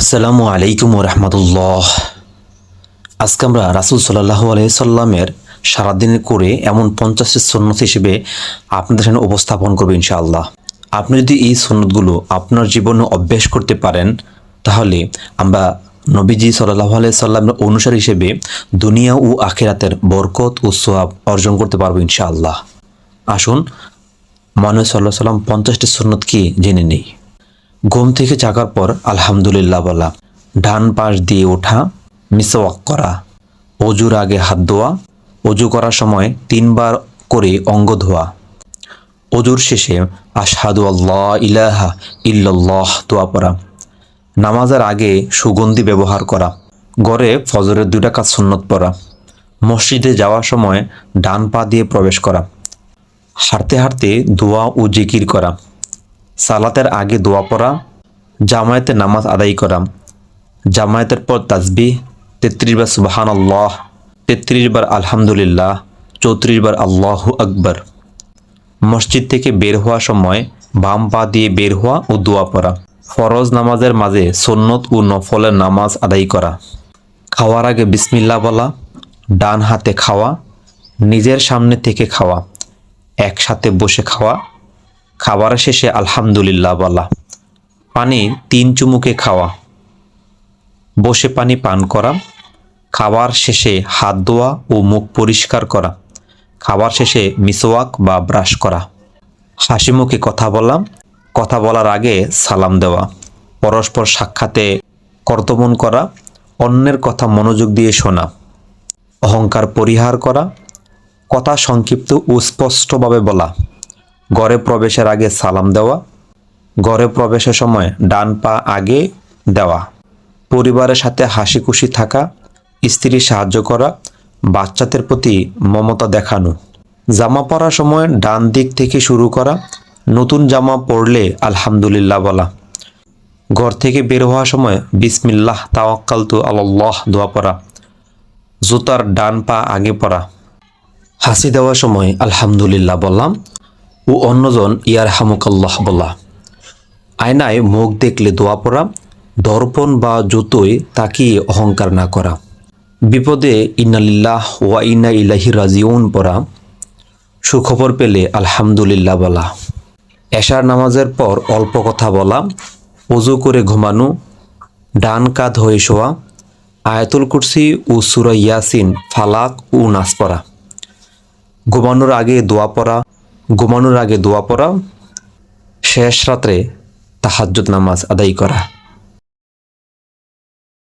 আসসালামু আলাইকুম রহমতুল্লাহ আজকে আমরা রাসুল সাল্লাহ আলাইসাল্লামের সারাদিনের করে এমন পঞ্চাশটি সন্ন্যত হিসেবে আপনাদের সামনে উপস্থাপন করব ইনশাআল্লাহ। আপনি যদি এই সন্ন্যতগুলো আপনার জীবনে অভ্যাস করতে পারেন, তাহলে আমরা নবীজি সাল্লাহ আলাইসাল্লামের অনুসারী হিসেবে দুনিয়া ও আখেরাতের বরকত ও সোয়াব অর্জন করতে পারব ইনশাআল্লাহ। আসুন মানুষ সাল্লাহ সাল্লাম পঞ্চাশটি সন্ন্যত কি জেনে নেই। ঘুম থেকে জাগার পর আলহামদুলিল্লাহ বলা, ডান পাশ দিয়ে ওঠা, মিসওয়াক করা, অজুর আগে হাত ধোয়া, অজু করার সময় তিনবার করে অঙ্গ ধোয়া। অজুর শেষে আশহাদু আল্লাহ ইলাহা ইল্লাল্লাহ দোয়া পড়া। নামাজের আগে সুগন্ধি ব্যবহার করা। গড়ে ফজরের দুটা কাজ সুন্নত পড়া। মসজিদে যাওয়ার সময় ডান পা দিয়ে প্রবেশ করা। হাঁটতে হাঁটতে দোয়া ও জিকির করা। সালাতের আগে দোয়া পড়া, জামায়াতে নামাজ আদায় করা, জামায়াতের পর তাজবি তেত্রিশ বার সুবাহান আল্লাহ তেত্রিশ বার আলহামদুলিল্লাহ, চৌত্রিশ বার আল্লাহ আকবর। মসজিদ থেকে বের হওয়ার সময় বাম পা দিয়ে বের হওয়া ও দোয়া পড়া, ফরজ নামাজের মাঝে সন্নত ও নফলের নামাজ আদায় করা, খাওয়ার আগে বিসমিল্লা বলা, ডান হাতে খাওয়া, নিজের সামনে থেকে খাওয়া, একসাথে বসে খাওয়া খাবার শেষে আলহামদুলিল্লাহ বলা। পানি তিন চুমুকে খাওয়া। বসে পানি পান করা। খাবার শেষে হাত ধোয়া ও মুখ পরিষ্কার করা। খাবার শেষে মিসওয়াক বা ব্রাশ করা। হাসি মুখে কথা বলা। কথা বলার আগে সালাম দেওয়া। পরস্পর সাক্ষাতে কর্তমন করা। অন্যের কথা মনোযোগ দিয়ে শোনা। অহংকার পরিহার করা। কথা সংক্ষিপ্ত ও স্পষ্টভাবে বলা। ঘরে প্রবেশের আগে সালাম দেওয়া, ঘরে প্রবেশের সময় ডান পা আগে দেওয়া, পরিবারের সাথে হাসি খুশি থাকা স্ত্রী সাহায্য করা, বাচ্চাদের প্রতি মমতা দেখানো, জামা পরার সময় ডান দিক থেকে শুরু করা, নতুন জামা পরলে আলহামদুলিল্লাহ বলা, ঘর থেকে বের হওয়ার সময় বিসমিল্লাহ তাওয়াক্কালতু আল্লাহ দোয়া পড়া, জুতার ডান পা আগে পড়া, হাসি দেওয়ার সময় আলহামদুলিল্লাহ বললাম ও অন্যজন, ইয়ার হামুকাল্লাহ বলা। আয়নায় মুখ দেখলে দোয়া পড়া, দর্পণ বা জুতোয় তাকিয়ে অহংকার না করা। বিপদে ইন্নালিল্লাহ ওয়া ইন্না ইলাহি রাজিউন পড়া। সুখবর পেলে আলহামদুলিল্লাহ বলা। এশার নামাজের পর অল্প কথা বলা অজু করে ঘুমানো, ডান কাঁধ হয়ে শোয়া, আয়াতুল কুরসি ও সুরা ইয়াসিন, ফালাক ও নাচ পড়া। ঘুমানোর আগে দোয়া পড়া ঘুমানোর আগে দোয়া পড়া শেষ রাত্রে তাহাজ্জুদ নামাজ আদায় করা।